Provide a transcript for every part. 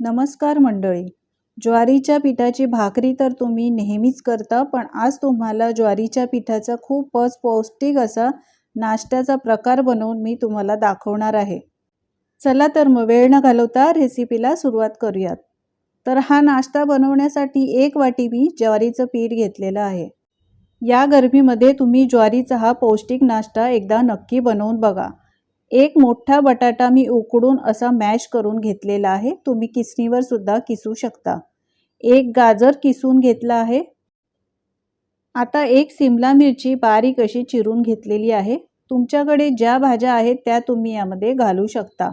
नमस्कार मंडळी. ज्वारीच्या पिठाची भाकरी तर तुम्ही नेहमीच करता पण आज तुम्हाला ज्वारीच्या पिठाचा खूपच पौष्टिक असा नाश्त्याचा प्रकार बनवून मी तुम्हाला दाखवणार आहे. चला तर मग वेळ न घालवता रेसिपीला सुरुवात करूयात. तर हा नाश्ता बनवण्यासाठी एक वाटी मी ज्वारीचं पीठ घेतलेलं आहे. या गरमीमध्ये तुम्ही ज्वारीचा हा पौष्टिक नाश्ता एकदा नक्की बनवून बघा. एक मोठा बटाटा मी उकडून असा मॅश करून घेतलेला आहे. तुम्ही किसणीवर सुद्धा किसू शकता. एक गाजर किसून घेतला आहे. आता एक सिमला मिरची बारीक अशी चिरून घेतलेली आहे. तुमच्याकडे ज्या भाज्या आहेत त्या तुम्ही यामध्ये घालू शकता.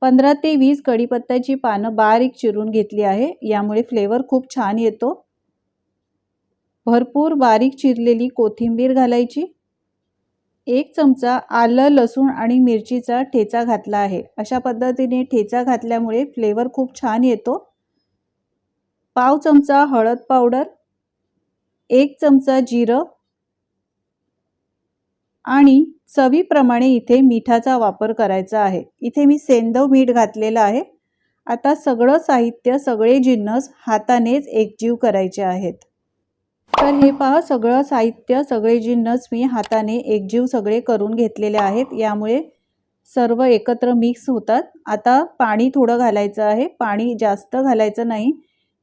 पंधरा ते वीस कढीपत्त्याची पानं बारीक चिरून घेतली आहे. यामुळे फ्लेवर खूप छान येतो. भरपूर बारीक चिरलेली कोथिंबीर घालायची. एक चमचा आलं लसूण आणि मिरचीचा ठेचा घातला आहे. अशा पद्धतीने ठेचा घातल्यामुळे फ्लेवर खूप छान येतो. पाव चमचा हळद पावडर एक चमचा जिरं आणि चवीप्रमाणे इथे मिठाचा वापर करायचा आहे. इथे मी सेंदव मीठ घातलेलं आहे. आता सगळं साहित्य सगळे जिन्नस हातानेच एकजीव करायचे आहेत. तर हे पहा सगळं साहित्य सगळे जिन्नस मी हाताने एकजीव सगळे करून घेतलेले आहेत यामुळे सर्व एकत्र मिक्स होतात. आता पाणी थोडं घालायचं आहे. पाणी जास्त घालायचं नाही.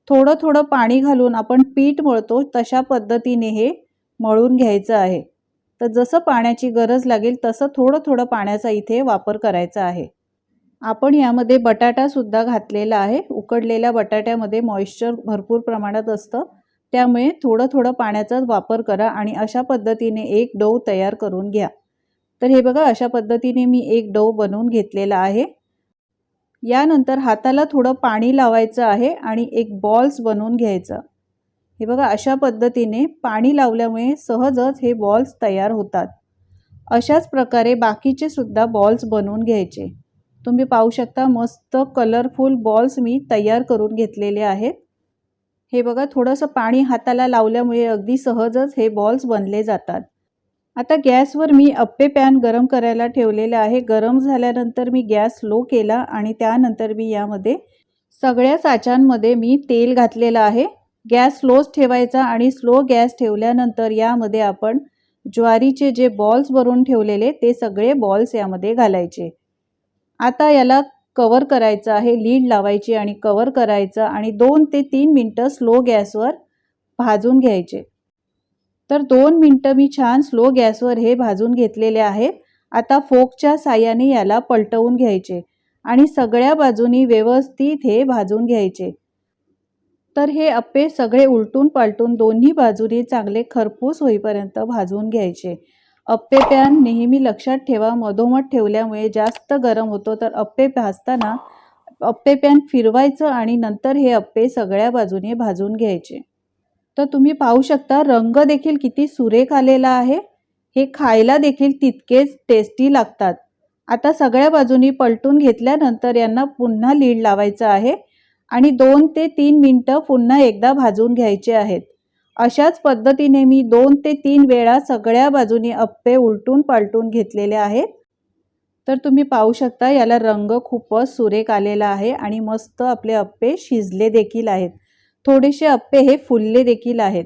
थोडं थोडं पाणी घालून आपण पीठ मळतो. तशा पद्धतीने हे मळून घ्यायचं आहे. तर जसं पाण्याची गरज लागेल तसं थोडं थोडं पाण्याचा इथे वापर करायचा आहे. आपण यामध्ये बटाटासुद्धा घातलेला आहे. उकडलेल्या बटाट्यामध्ये मॉइश्चर भरपूर प्रमाणात असतं. त्यामुळे थोडं थोडं पाण्याचाच वापर करा आणि अशा पद्धतीने एक डव तयार करून घ्या. तर हे बघा अशा पद्धतीने मी एक डव बनवून घेतलेला आहे. यानंतर हाताला थोडं पाणी लावायचं आहे आणि एक बॉल्स बनवून घ्यायचं. हे बघा अशा पद्धतीने पाणी लावल्यामुळे सहजच हे बॉल्स तयार होतात. अशाच प्रकारे बाकीचे सुद्धा बॉल्स बनवून घ्यायचे. तुम्ही पाहू शकता मस्त कलरफुल बॉल्स मी तयार करून घेतलेले आहेत. हे बघा थोडंसं पाणी हाताला लावल्यामुळे अगदी सहजच हे बॉल्स बनले जातात. आता गॅसवर मी अप्पे पॅन गरम करायला ठेवलेलं आहे. गरम झाल्यानंतर मी गॅस लो केला आणि त्यानंतर मी यामध्ये सगळ्या साच्यांमध्ये मी तेल घातलेलं आहे. गॅस स्लोच ठेवायचा आणि स्लो गॅस ठेवल्यानंतर यामध्ये आपण ज्वारीचे जे बॉल्स भरून ठेवलेले ते सगळे बॉल्स यामध्ये घालायचे. आता याला कवर करायचं आहे लीड लावायची आणि कवर करायचं आणि दोन ते तीन मिनटं स्लो गॅसवर भाजून घ्यायचे. तर दोन मिनटं मी छान स्लो गॅसवर हे भाजून घेतलेले आहेत. आता फोकच्या साह्याने याला पलटवून घ्यायचे आणि सगळ्या बाजूनी व्यवस्थित हे भाजून घ्यायचे. तर हे अप्पे सगळे उलटून पालटून दोन्ही बाजूनी चांगले खरपूस होईपर्यंत भाजून घ्यायचे. अप्पे पॅन नेहमी लक्षात ठेवा मधोमध ठेवल्यामुळे जास्त गरम होतो. तर अप्पे भाजताना अप्पे पॅन फिरवायचं आणि नंतर हे अप्पे सगळ्या बाजूने भाजून घ्यायचे. तर तुम्ही पाहू शकता रंग देखील किती सुरेख आलेला आहे. हे खायला देखील तितकेच टेस्टी लागतात. आता सगळ्या बाजूनी पलटून घेतल्यानंतर यांना पुन्हा लीड लावायचं आहे आणि दोन ते तीन मिनटं पुन्हा एकदा भाजून घ्यायचे आहेत. अशाच पद्धतीने मी दोन ते तीन वेळा सगळ्या बाजूनी अप्पे उलटून पालटून घेतलेले आहेत. तर तुम्ही पाहू शकता याला रंग खूपच सुरेख आलेला आहे आणि मस्त आपले अप्पे शिजले देखील आहेत. थोडेसे अप्पे हे फुलले देखील आहेत.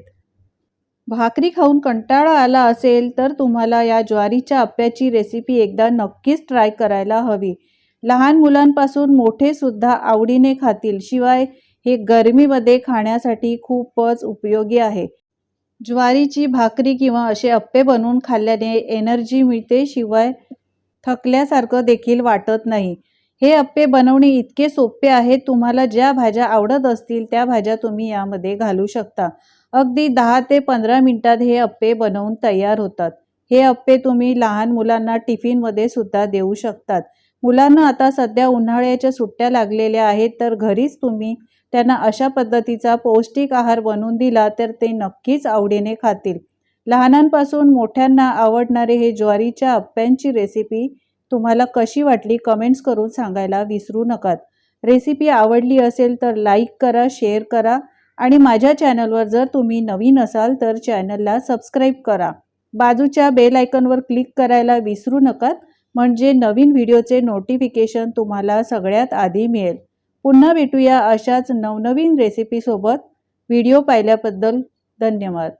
भाकरी खाऊन कंटाळा आला असेल तर तुम्हाला या ज्वारीच्या अप्प्याची रेसिपी एकदा नक्कीच ट्राय करायला हवी. लहान मुलांपासून मोठेसुद्धा आवडीने खातील. शिवाय हे गरमीमध्ये खाण्यासाठी खूपच उपयोगी आहे. ज्वारीची भाकरी किंवा असे अप्पे बनवून खाल्ल्याने एनर्जी मिळते शिवाय थकल्यासारखं देखील वाटत नाही. हे अप्पे बनवणे इतके सोपे आहे तुम्हाला ज्या भाज्या आवडत असतील त्या भाज्या तुम्ही यामध्ये घालू शकता. अगदी दहा ते पंधरा मिनटात हे अप्पे बनवून तयार होतात. हे अप्पे तुम्ही लहान मुलांना टिफिनमध्ये सुद्धा देऊ शकतात. मुलांना आता सध्या उन्हाळ्याच्या सुट्ट्या लागलेल्या आहेत तर घरीच तुम्ही त्यांना अशा पद्धतीचा पौष्टिक आहार बनवून दिला तर ते नक्कीच आवडीने खातील. लहानांपासून मोठ्यांना आवडणारे हे ज्वारीच्या अप्प्यांची रेसिपी तुम्हाला कशी वाटली कमेंट्स करून सांगायला विसरू नका. रेसिपी आवडली असेल तर लाईक करा शेअर करा आणि माझ्या चॅनलवर जर तुम्ही नवीन असाल तर चॅनलला सबस्क्राईब करा. बाजूच्या बेल आयकॉनवर क्लिक करायला विसरू नका. म्हणजे नवीन व्हिडिओचे नोटिफिकेशन तुम्हाला सगळ्यात आधी मिळेल. पुन्हा भेटूया अशाच नवनवीन रेसिपीसोबत व्हिडिओ पाहिल्याबद्दल धन्यवाद.